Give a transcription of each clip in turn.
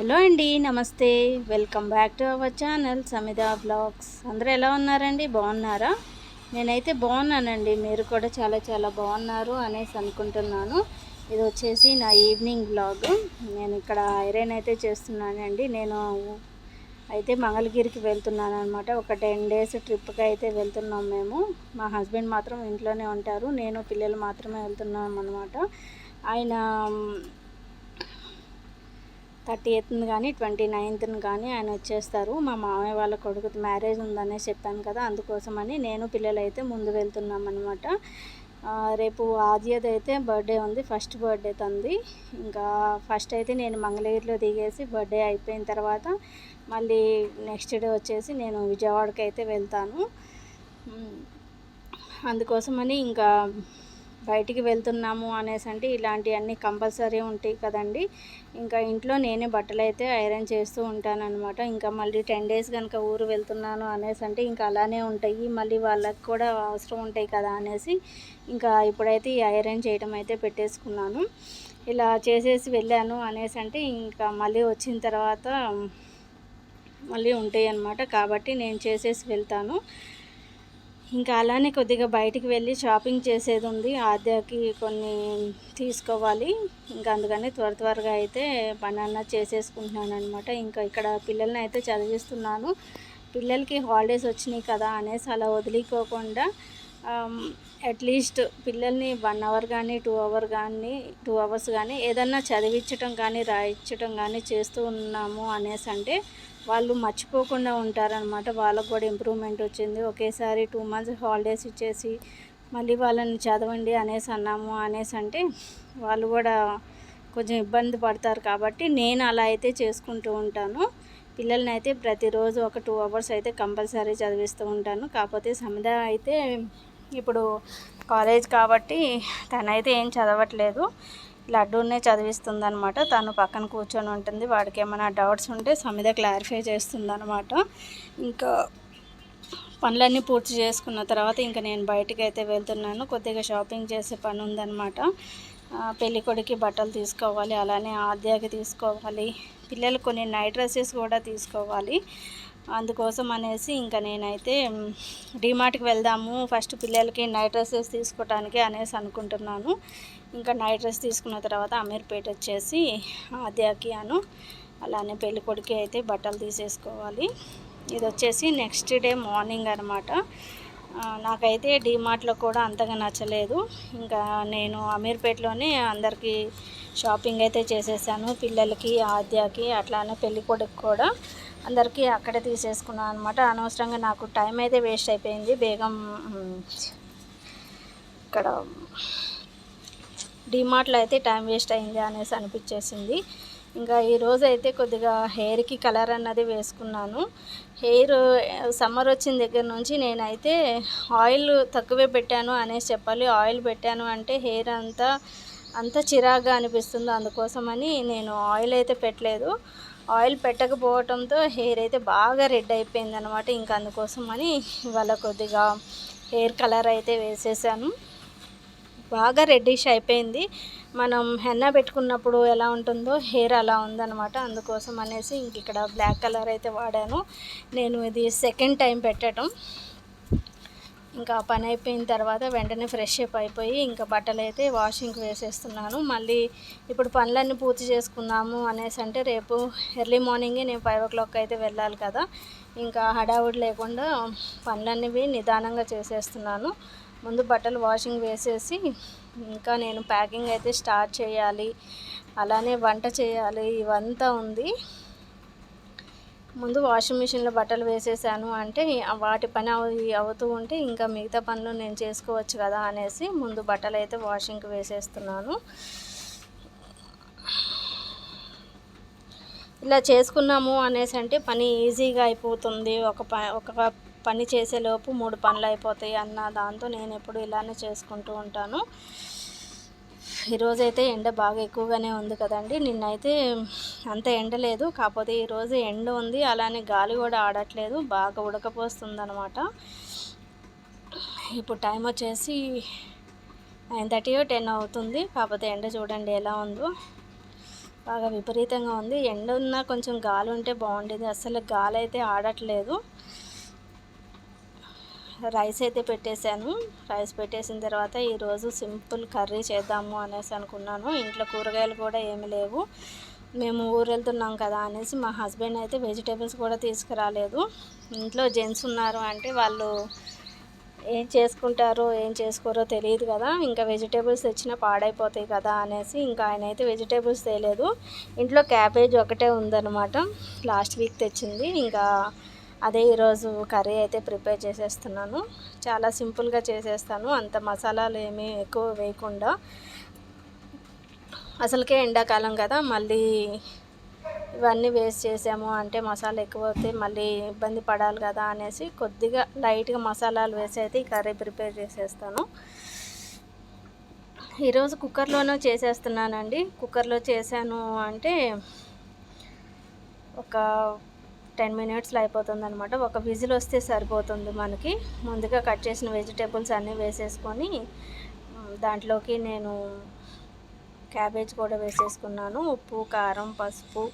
Hello అండి నమస్తే. Welcome back to our channel Samitha blogs అందరూ ఎలా ఉన్నారండి? బాగున్నారా? నేనైతే బాగున్నానండి. మీరు కూడా చాలా చాలా బాగున్నారు అనేసి అనుకుంటున్నాను. ఇది వచ్చేసి నా ఈవినింగ్ బ్లాగ్ నేను ఇక్కడ ఐరన్ అయితే చేస్తున్నానండి. నేను అయితే మంగళగిరికి వెళ్తున్నాను అనమాట ఒక టెన్ డేస్ ట్రిప్కి అయితే వెళ్తున్నాం మేము. మా హస్బెండ్ మాత్రం ఇంట్లోనే ఉంటారు. నేను పిల్లలు మాత్రమే వెళ్తున్నాం అనమాట ఆయన థర్టీ ఎయిత్ని కానీ ట్వంటీ నైన్త్ని కానీ ఆయన వచ్చేస్తారు. మా మామయ్య వాళ్ళ కొడుకు మ్యారేజ్ ఉందనే చెప్పాను కదా అందుకోసమని నేను పిల్లలు అయితే ముందు వెళ్తున్నాం అనమాట రేపు ఆద్యది అయితే బర్త్డే ఉంది ఫస్ట్ బర్త్డే తంది ఇంకా ఫస్ట్ అయితే నేను మంగళగిరిలో దిగేసి బర్త్డే అయిపోయిన తర్వాత మళ్ళీ నెక్స్ట్ డే వచ్చేసి నేను విజయవాడకి అయితే వెళ్తాను అందుకోసమని ఇంకా బయటికి వెళ్తున్నాము అనేసి అంటే ఇలాంటివన్నీ కంపల్సరీ ఉంటాయి కదండి. ఇంకా ఇంట్లో నేనే బట్టలు అయితే ఐరన్ చేస్తూ ఉంటాను అనమాట ఇంకా మళ్ళీ టెన్ డేస్ కనుక ఊరు వెళ్తున్నాను అనేసి అంటే ఇంకా అలానే ఉంటాయి. మళ్ళీ వాళ్ళకి కూడా అవసరం ఉంటాయి కదా అనేసి ఇంకా ఇప్పుడైతే ఈ ఐరన్ చేయడం అయితే పెట్టేసుకున్నాను. ఇలా చేసేసి వెళ్ళాను అనేసి అంటే ఇంకా మళ్ళీ వచ్చిన తర్వాత మళ్ళీ ఉంటాయి అన్నమాట కాబట్టి నేను చేసేసి వెళ్తాను. ఇంకా అలానే కొద్దిగా బయటికి వెళ్ళి షాపింగ్ చేసేది ఉంది. ఆద్యకి కొన్ని తీసుకోవాలి. ఇంకా అందుకని త్వర త్వరగా అయితే పనన్న చేసేసుకుంటున్నాను అనమాట ఇంకా ఇక్కడ పిల్లల్ని అయితే చదివిస్తున్నాను. పిల్లలకి హాలిడేస్ వచ్చినాయి కదా అనేసి అలా వదిలికోకుండా అట్లీస్ట్ పిల్లల్ని వన్ అవర్ కానీ టూ అవర్ కానీ టూ అవర్స్ కానీ ఏదన్నా చదివించటం కానీ రాయించటం కానీ చేస్తూ ఉన్నాము అనేసి అంటే వాళ్ళు మర్చిపోకుండా ఉంటారనమాట వాళ్ళకు కూడా ఇంప్రూవ్మెంట్ వచ్చింది. ఒకేసారి టూ మంత్స్ హాలిడేస్ ఇచ్చేసి మళ్ళీ వాళ్ళని చదవండి అనేసి అన్నాము అనేసి అంటే వాళ్ళు కూడా కొంచెం ఇబ్బంది పడతారు కాబట్టి నేను అలా అయితే చేసుకుంటూ ఉంటాను. పిల్లల్ని అయితే ప్రతిరోజు ఒక టూ అవర్స్ అయితే కంపల్సరీ చదివిస్తూ ఉంటాను. కాకపోతే సమిద అయితే ఇప్పుడు కాలేజ్ కాబట్టి తనైతే ఏం చదవట్లేదు. లడ్డూనే చదివిస్తుంది అనమాట తను పక్కన కూర్చొని ఉంటుంది. వాడికి ఏమైనా డౌట్స్ ఉంటే సమిద క్లారిఫై చేస్తుంది అనమాట ఇంకా పనులన్నీ పూర్తి చేసుకున్న తర్వాత ఇంకా నేను బయటికి అయితే వెళ్తున్నాను. కొద్దిగా షాపింగ్ చేసే పని ఉందన్నమాట. పెళ్ళి కొడుకి బట్టలు తీసుకోవాలి. అలానే ఆద్యాకి తీసుకోవాలి. పిల్లలు కొన్ని నైట్ డ్రెస్సెస్ కూడా తీసుకోవాలి. అందుకోసం అనేసి ఇంకా నేనైతే డిమార్ట్కి వెళ్దాము ఫస్ట్ పిల్లలకి నైట్ డ్రెస్సెస్ తీసుకోవటానికి అనేసి అనుకుంటున్నాను. ఇంకా నైట్ డ్రెస్ తీసుకున్న తర్వాత అమీర్పేట వచ్చేసి ఆద్యాకి అను అలానే పెళ్ళి కొడుకు అయితే బట్టలు తీసేసుకోవాలి. ఇది వచ్చేసి నెక్స్ట్ డే మార్నింగ్ అనమాట నాకైతే డిమార్ట్లో కూడా అంతగా నచ్చలేదు. ఇంకా నేను అమీర్పేటలోనే అందరికీ షాపింగ్ అయితే చేసేసాను పిల్లలకి ఆద్యాకి అట్లానే పెళ్ళికొడుకు కూడా. అందరికీ అక్కడే తీసేసుకున్నాను అనమాట అనవసరంగా నాకు టైం అయితే వేస్ట్ అయిపోయింది. బేగం ఇక్కడ డిమార్ట్లో అయితే టైం వేస్ట్ అయింది అనేసి అనిపించేసింది. ఇంకా ఈరోజు అయితే కొద్దిగా హెయిర్కి కలర్ అన్నది వేసుకున్నాను. హెయిర్ సమ్మర్ వచ్చిన దగ్గర నుంచి నేనైతే ఆయిల్ తక్కువే పెట్టాను అనేసి చెప్పాలి. ఆయిల్ పెట్టాను అంటే హెయిర్ అంతా అంత చిరాగ్గా అనిపిస్తుంది అందుకోసమని నేను ఆయిల్ అయితే పెట్టలేదు. ఆయిల్ పెట్టకపోవడంతో హెయిర్ అయితే బాగా రెడ్ అయిపోయింది అనమాట ఇంకా అందుకోసం అని ఇవాళ కొద్దిగా హెయిర్ కలర్ అయితే వేసేసాను. బాగా రెడ్డిష్ అయిపోయింది. మనం హెన్న పెట్టుకున్నప్పుడు ఎలా ఉంటుందో హెయిర్ అలా ఉందనమాట అందుకోసం అనేసి ఇంక ఇక్కడ బ్లాక్ కలర్ అయితే వాడాను. నేను ఇది సెకండ్ టైం పెట్టడం. ఇంకా పని అయిపోయిన తర్వాత వెంటనే ఫ్రెష్ అప్ అయిపోయి ఇంకా బట్టలు అయితే వాషింగ్కి వేసేస్తున్నాను. మళ్ళీ ఇప్పుడు పనులన్నీ పూర్తి చేసుకున్నాము అనేసి అంటే రేపు ఎర్లీ మార్నింగే నేను ఫైవ్ ఓ క్లాక్ అయితే వెళ్ళాలి కదా. ఇంకా హడావుడి లేకుండా పనులన్నీ నిదానంగా చేసేస్తున్నాను. ముందు బట్టలు వాషింగ్ వేసేసి ఇంకా నేను ప్యాకింగ్ అయితే స్టార్ట్ చేయాలి. అలానే వంట చేయాలి. ఇవంతా ఉంది. ముందు వాషింగ్ మిషన్లో బట్టలు వేసేసాను అంటే వాటి పని అవుతూ ఉంటే ఇంకా మిగతా పనులు నేను చేసుకోవచ్చు కదా అనేసి ముందు బట్టలు అయితే వాషింగ్కి వేసేస్తున్నాను. ఇలా చేసుకున్నాము అనేసి అంటే పని ఈజీగా అయిపోతుంది. ఒక ప ఒక పని చేసేలోపు మూడు పనులు అయిపోతాయి అన్న దాంతో నేను ఎప్పుడు ఇలానే చేసుకుంటూ ఉంటాను. ఈరోజైతే ఎండ బాగా ఎక్కువగానే ఉంది కదండి. నిన్నైతే అంత ఎండ లేదు. కాకపోతే ఈరోజు ఎండ ఉంది. అలానే గాలి కూడా ఆడట్లేదు. బాగా ఉడకపోస్తుంది అనమాట ఇప్పుడు టైం వచ్చేసి నైన్ థర్టీ టెన్ అవుతుంది. కాకపోతే ఎండ చూడండి ఎలా ఉందో. బాగా విపరీతంగా ఉంది. ఎండ ఉన్నా కొంచెం గాలి ఉంటే బాగుండేది. అసలు గాలి అయితే ఆడట్లేదు. రైస్ అయితే పెట్టేశాను. రైస్ పెట్టేసిన తర్వాత ఈరోజు సింపుల్ కర్రీ చేద్దాము అనేసి అనుకున్నాను. ఇంట్లో కూరగాయలు కూడా ఏమి లేవు. మేము ఊరు వెళ్తున్నాం కదా అనేసి మా హస్బెండ్ అయితే వెజిటేబుల్స్ కూడా తీసుకురాలేదు. ఇంట్లో జెంట్స్ ఉన్నారు అంటే వాళ్ళు ఏం చేసుకుంటారో ఏం చేసుకోరో తెలియదు కదా. ఇంకా వెజిటేబుల్స్ తెచ్చినా పాడైపోతాయి కదా అనేసి ఇంకా ఆయన అయితే వెజిటేబుల్స్ తేలేదు. ఇంట్లో క్యాబేజ్ ఒకటే ఉందన్నమాట. లాస్ట్ వీక్ తెచ్చింది. ఇంకా అదే ఈరోజు కర్రీ అయితే ప్రిపేర్ చేసేస్తున్నాను. చాలా సింపుల్గా చేసేస్తాను. అంత మసాలాలు ఏమీ ఎక్కువ వేయకుండా. అసలుకే ఎండాకాలం కదా మళ్ళీ ఇవన్నీ వేస్ట్ చేసాము అంటే మసాలా ఎక్కువ అవుతాయి మళ్ళీ ఇబ్బంది పడాలి కదా అనేసి కొద్దిగా లైట్గా మసాలాలు వేసి అయితే ఈ కర్రీ ప్రిపేర్ చేసేస్తాను. ఈరోజు కుక్కర్లోనూ చేసేస్తున్నానండి. కుక్కర్లో చేశాను అంటే ఒక టెన్ మినిట్స్లో అయిపోతుంది అనమాట ఒక విజిల్ వస్తే సరిపోతుంది మనకి. ముందుగా కట్ చేసిన వెజిటేబుల్స్ అన్నీ వేసేసుకొని దాంట్లోకి నేను క్యాబేజ్ కూడా వేసేసుకున్నాను. ఉప్పు కారం పసుపు.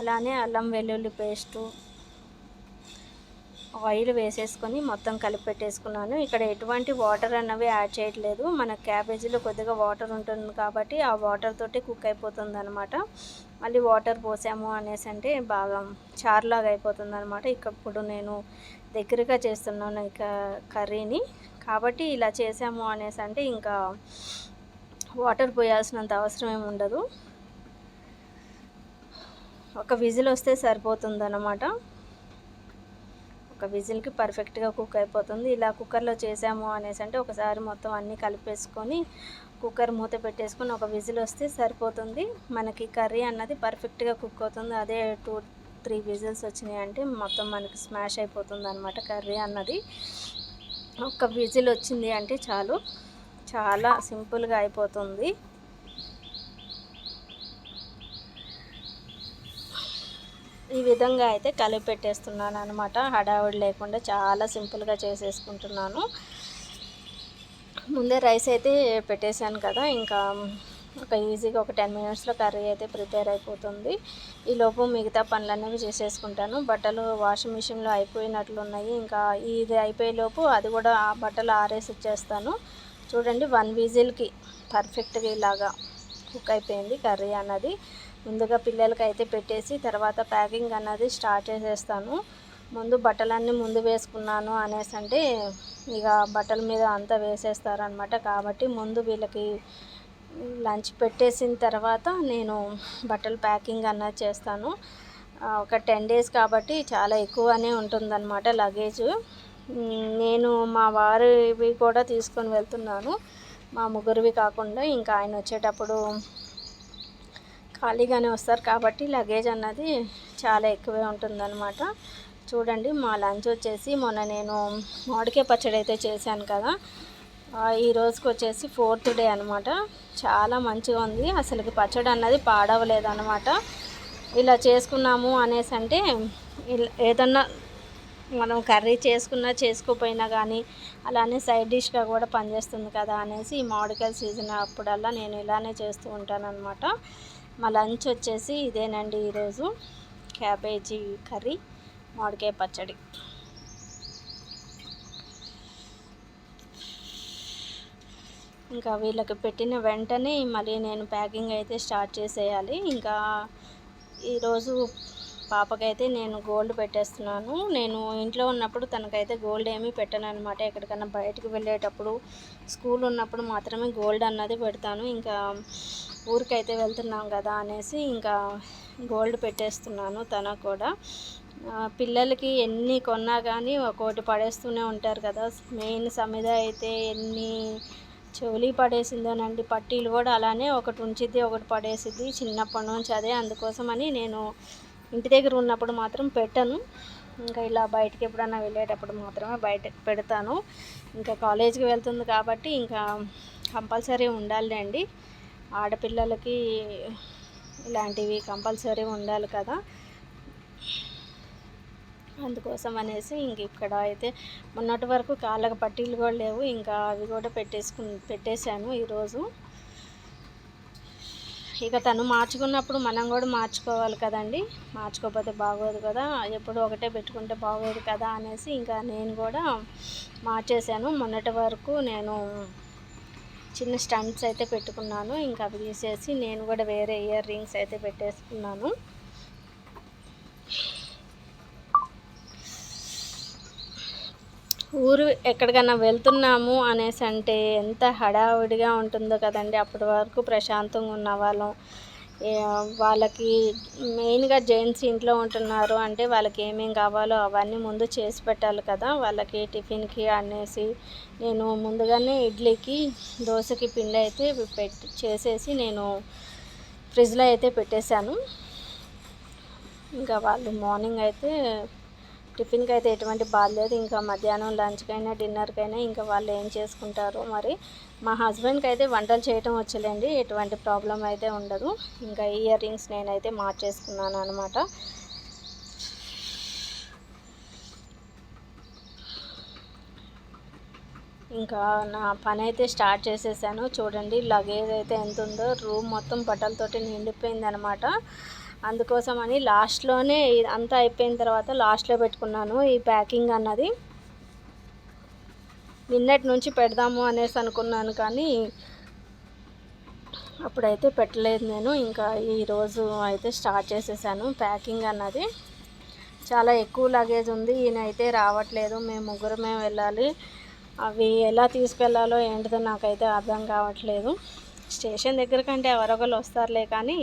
అలానే అల్లం వెల్లుల్లి పేస్టు. ఆయిల్ వేసేసుకొని మొత్తం కలిపి పెట్టేసుకున్నాను. ఇక్కడ ఎటువంటి వాటర్ అన్నవి యాడ్ చేయట్లేదు. మన క్యాబేజీలో కొద్దిగా వాటర్ ఉంటుంది కాబట్టి ఆ వాటర్ తోటి కుక్ అయిపోతుంది అనమాట మళ్ళీ వాటర్ పోసాము అనేసి అంటే బాగా చారులాగా అయిపోతుంది అనమాట ఇప్పుడు నేను దగ్గరగా చేస్తున్నాను ఇక కర్రీని. కాబట్టి ఇలా చేసాము అనేసి అంటే ఇంకా వాటర్ పోయాల్సినంత అవసరం ఏమి ఉండదు. ఒక విజిల్ వస్తే సరిపోతుంది అన్నమాట ఒక విజిల్కి పర్ఫెక్ట్గా కుక్ అయిపోతుంది. ఇలా కుక్కర్లో చేసాము అనేసి అంటే ఒకసారి మొత్తం అన్నీ కలిపేసుకొని కుక్కర్ మూత పెట్టేసుకొని ఒక విజిల్ వస్తే సరిపోతుంది. మనకి కర్రీ అన్నది పర్ఫెక్ట్గా కుక్ అవుతుంది. అదే టూ త్రీ విజిల్స్ వచ్చినాయి అంటే మొత్తం మనకి స్మాష్ అయిపోతుంది అనమాట కర్రీ అన్నది. ఒక విజిల్ వచ్చింది అంటే చాలు. చాలా సింపుల్గా అయిపోతుంది. ఈ విధంగా అయితే కలిపి పెట్టేస్తున్నాను అనమాట హడావుడి లేకుండా చాలా సింపుల్గా చేసేసుకుంటున్నాను. ముందే రైస్ అయితే పెట్టేశాను కదా ఇంకా ఒక ఈజీగా ఒక టెన్ మినిట్స్లో కర్రీ అయితే ప్రిపేర్ అయిపోతుంది. ఈ లోపు మిగతా పనులనేవి చేసేసుకుంటాను. బట్టలు వాషింగ్ మిషన్లో అయిపోయినట్లు ఉన్నాయి. ఇంకా ఇది అయిపోయేలోపు అది కూడా ఆ బట్టలు ఆరేసి ఇచ్చేస్తాను. చూడండి వన్ విజిల్కి పర్ఫెక్ట్గా ఇలాగా కుక్ అయిపోయింది కర్రీ అన్నది. ముందుగా పిల్లలకి అయితే పెట్టేసి తర్వాత ప్యాకింగ్ అన్నది స్టార్ట్ చేసేస్తాను. ముందు బట్టలన్నీ ముందు వేసుకున్నాను అనేసి అంటే ఇక బట్టల మీద అంతా వేసేస్తారనమాట కాబట్టి ముందు వీళ్ళకి లంచ్ పెట్టేసిన తర్వాత నేను బట్టలు ప్యాకింగ్ అన్నది చేస్తాను. ఒక టెన్ డేస్ కాబట్టి చాలా ఎక్కువనే ఉంటుందన్నమాట లగేజ్. నేను మా వారివి కూడా తీసుకొని వెళ్తున్నాను. మా ముగ్గురివి కాకుండా ఇంకా ఆయన వచ్చేటప్పుడు ఖాళీగానే వస్తారు కాబట్టి లగేజ్ అన్నది చాలా ఎక్కువే ఉంటుందన్నమాట. చూడండి మా లంచ్ వచ్చేసి మొన్న నేను మామిడికాయ పచ్చడి అయితే చేశాను కదా. ఈ రోజుకి వచ్చేసి ఫోర్త్ డే అనమాట చాలా మంచిగా ఉంది. అసలుకి పచ్చడి అన్నది పాడవలేదన్నమాట. ఇలా చేసుకున్నాము అనేసి అంటే ఏదన్నా మనం కర్రీ చేసుకున్నా చేసుకోపోయినా కానీ అలానే సైడ్ డిష్గా కూడా పనిచేస్తుంది కదా అనేసి ఈ మామిడికాయ సీజన్ అప్పుడల్లా నేను ఇలానే చేస్తూ ఉంటాను అనమాట మా లంచ్ వచ్చేసి ఇదేనండి ఈరోజు. క్యాబేజీ కర్రీ మామిడికాయ పచ్చడి. ఇంకా వీళ్ళకి పెట్టిన వెంటనే మళ్ళీ నేను ప్యాకింగ్ అయితే స్టార్ట్ చేసేయాలి. ఇంకా ఈరోజు పాపకైతే నేను గోల్డ్ పెట్టేస్తున్నాను. నేను ఇంట్లో ఉన్నప్పుడు తనకైతే గోల్డ్ ఏమీ పెట్టను అనమాట ఎక్కడికైనా బయటకు వెళ్ళేటప్పుడు స్కూల్ ఉన్నప్పుడు మాత్రమే గోల్డ్ అన్నది పెడతాను. ఇంకా ఊరికైతే వెళ్తున్నాం కదా అనేసి ఇంకా గోల్డ్ పెట్టేస్తున్నాను తన కూడా. పిల్లలకి ఎన్ని కొన్నా కానీ ఒక్కోటి పడేస్తూనే ఉంటారు కదా. మెయిన్ సమిద అయితే ఎన్ని చెవులి పడేసిందోనండి. పట్టీలు కూడా అలానే ఒకటి ఉంచిద్ది ఒకటి పడేసిద్ది. చిన్నప్పటి నుంచి అదే అందుకోసమని నేను ఇంటి దగ్గర ఉన్నప్పుడు మాత్రం పెట్టను. ఇంకా ఇలా బయటకి ఎప్పుడన్నా వెళ్ళేటప్పుడు మాత్రమే బయట పెడతాను. ఇంకా కాలేజీకి వెళ్తుంది కాబట్టి ఇంకా కంపల్సరీ ఉండాలి అండి. ఆడపిల్లలకి ఇలాంటివి కంపల్సరీ ఉండాలి కదా. అందుకోసం అనేసి ఇంక ఇక్కడ అయితే మొన్నటి వరకు కాళ్ళకు పట్టీలు కూడా లేవు. ఇంకా అవి కూడా పెట్టేసుకు పెట్టేశాను ఈరోజు. ఇక తను మార్చుకున్నప్పుడు మనం కూడా మార్చుకోవాలి కదండి. మార్చుకోకపోతే బాగోదు కదా. ఎప్పుడు ఒకటే పెట్టుకుంటే బాగోదు కదా అనేసి ఇంకా నేను కూడా మార్చేశాను. మొన్నటి వరకు నేను చిన్న స్టంట్స్ అయితే పెట్టుకున్నాను. ఇంకా అవి తీసేసి నేను కూడా వేరే ఇయర్ రింగ్స్ అయితే పెట్టేసుకున్నాను. ఊరు ఎక్కడికైనా వెళ్తున్నాము అనేసి అంటే ఎంత హడావుడిగా ఉంటుందో కదండి. అప్పటి వరకు ప్రశాంతంగా ఉన్నవాళ్ళం. వాళ్ళకి మెయిన్గా జెంట్స్ ఇంట్లో ఉంటున్నారు అంటే వాళ్ళకి ఏమేమి కావాలో అవన్నీ ముందు చేసి పెట్టాలి కదా. వాళ్ళకి టిఫిన్కి అనేసి నేను ముందుగానే ఇడ్లీకి దోశకి పిండి అయితే పెట్టి చేసేసి నేను ఫ్రిడ్జ్లో అయితే పెట్టేశాను. ఇంకా వాళ్ళు మార్నింగ్ అయితే టిఫిన్కి అయితే ఎటువంటి బాధ లేదు. ఇంకా మధ్యాహ్నం లంచ్కైనా డిన్నర్కైనా ఇంకా వాళ్ళు ఏం చేసుకుంటారు మరి మా హస్బెండ్కి అయితే వంటలు చేయటం వచ్చలేండి. ఎటువంటి ప్రాబ్లం అయితే ఉండదు. ఇంకా ఇయర్ రింగ్స్ నేనైతే మార్చేసుకున్నాను అనమాట ఇంకా నా పని అయితే స్టార్ట్ చేసేసాను. చూడండి లగేజ్ అయితే ఎంత ఉందో రూమ్ మొత్తం బట్టలతోటి నిండిపోయింది అనమాట అందుకోసం అని లాస్ట్లోనే అంతా అయిపోయిన తర్వాత లాస్ట్లో పెట్టుకున్నాను ఈ ప్యాకింగ్ అన్నది. నిన్నటి నుంచి పెడదాము అనేసి అనుకున్నాను కానీ అప్పుడైతే పెట్టలేదు నేను. ఇంకా ఈరోజు అయితే స్టార్ట్ చేసేసాను ప్యాకింగ్ అన్నది. చాలా ఎక్కువ లగేజ్ ఉంది. ఈయన అయితే రావట్లేదు. మేము ముగ్గురమే వెళ్ళాలి. అవి ఎలా తీసుకెళ్ళాలో ఏంటిదో నాకైతే అర్థం కావట్లేదు. స్టేషన్ దగ్గర కంటే ఎవరొకరు వస్తారులే కానీ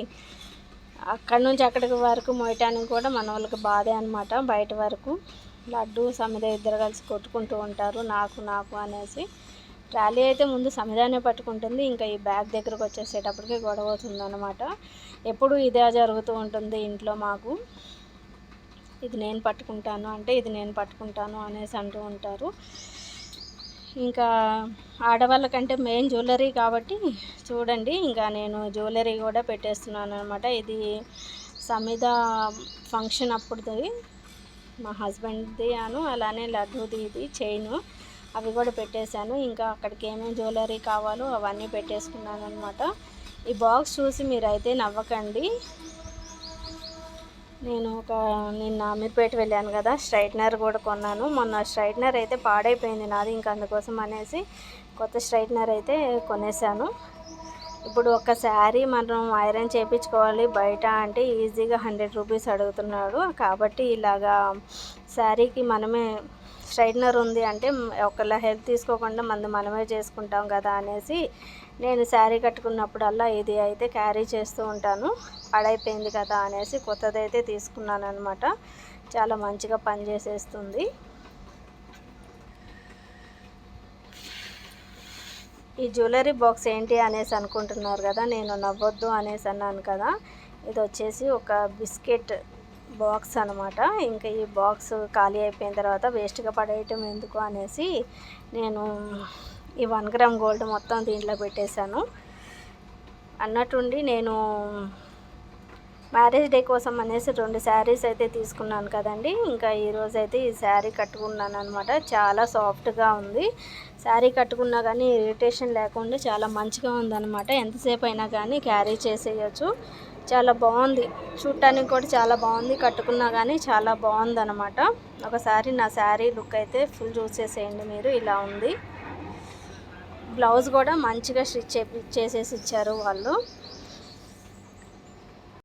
అక్కడ నుంచి అక్కడికి వరకు మోయటానికి కూడా మన వాళ్ళకి బాధే అనమాట బయట వరకు లడ్డు సమిద ఇద్దరు కలిసి కొట్టుకుంటూ ఉంటారు. నాకు నాకు అనేసి ట్రాలీ అయితే ముందు సమిదానే పట్టుకుంటుంది. ఇంకా ఈ బ్యాగ్ దగ్గరకు వచ్చేసేటప్పటికి గొడవ అవుతుంది అనమాట ఎప్పుడు ఇదే జరుగుతూ ఉంటుంది ఇంట్లో మాకు. ఇది నేను పట్టుకుంటాను అంటే ఇది నేను పట్టుకుంటాను అనేసి అంటూ ఉంటారు. ఇంకా ఆడవాళ్ళకంటే మెయిన్ జ్యువెలరీ కాబట్టి చూడండి ఇంకా నేను జ్యువెలరీ కూడా పెట్టేస్తున్నాను అనమాట ఇది సమిద ఫంక్షన్ అప్పుడుది. మా హస్బెండ్ది అను అలానే లడ్డూది ఇది చైన్ అవి కూడా పెట్టేశాను. ఇంకా అక్కడికి ఏమేమి జ్యువెలరీ కావాలో అవన్నీ పెట్టేసుకున్నాను అనమాట ఈ బాక్స్ చూసి మీరైతే నవ్వకండి. నేను ఒక నిన్న అమీర్పేట వెళ్ళాను కదా స్ట్రైట్నర్ కూడా కొన్నాను. మొన్న స్ట్రైట్నర్ అయితే పాడైపోయింది నాది ఇంకా అందుకోసం అనేసి కొత్త స్ట్రైట్నర్ అయితే కొనేసాను. ఇప్పుడు ఒక శారీ మనం ఐరన్ చేయించుకోవాలి బయట అంటే ఈజీగా హండ్రెడ్ రూపీస్ అడుగుతున్నాడు. కాబట్టి ఇలాగా శారీకి మనమే స్ట్రైట్నర్ ఉంది అంటే ఒకళ్ళ హెల్ప్ తీసుకోకుండా మంది మనమే చేసుకుంటాం కదా అనేసి నేను శారీ కట్టుకున్నప్పుడల్లా ఇది అయితే క్యారీ చేస్తూ ఉంటాను. పాడైపోయింది కదా అనేసి కొత్తదైతే తీసుకున్నాను అనమాట చాలా మంచిగా పనిచేసేస్తుంది. ఈ జ్యువెలరీ బాక్స్ ఏంటి అనేసి అనుకుంటున్నారు కదా నేను నవ్వొద్దు అనేసి అన్నాను కదా. ఇది వచ్చేసి ఒక బిస్కెట్ బాక్స్ అనమాట ఇంకా ఈ బాక్స్ ఖాళీ అయిపోయిన తర్వాత వేస్ట్గా పడేయటం ఎందుకు అనేసి నేను ఈ వన్ గ్రామ్ గోల్డ్ మొత్తం దీంట్లో పెట్టేశాను. అన్నట్టుండి నేను మ్యారేజ్ డే కోసం అనేసి రెండు శారీస్ అయితే తీసుకున్నాను కదండి. ఇంకా ఈరోజు అయితే ఈ శారీ కట్టుకున్నాను అనమాట చాలా సాఫ్ట్గా ఉంది. శారీ కట్టుకున్నా కానీ ఇరిటేషన్ లేకుండా చాలా మంచిగా ఉందన్నమాట. ఎంతసేపు అయినా కానీ క్యారీ చేసేయచ్చు. చాలా బాగుంది. చూడటానికి కూడా చాలా బాగుంది. కట్టుకున్నా కానీ చాలా బాగుంది అనమాట ఒకసారి నా శారీ లుక్ అయితే ఫుల్ చూసేసేయండి మీరు. ఇలా ఉంది. బ్లౌజ్ కూడా మంచిగా స్టిచ్ చేసేసి ఇచ్చారు వాళ్ళు.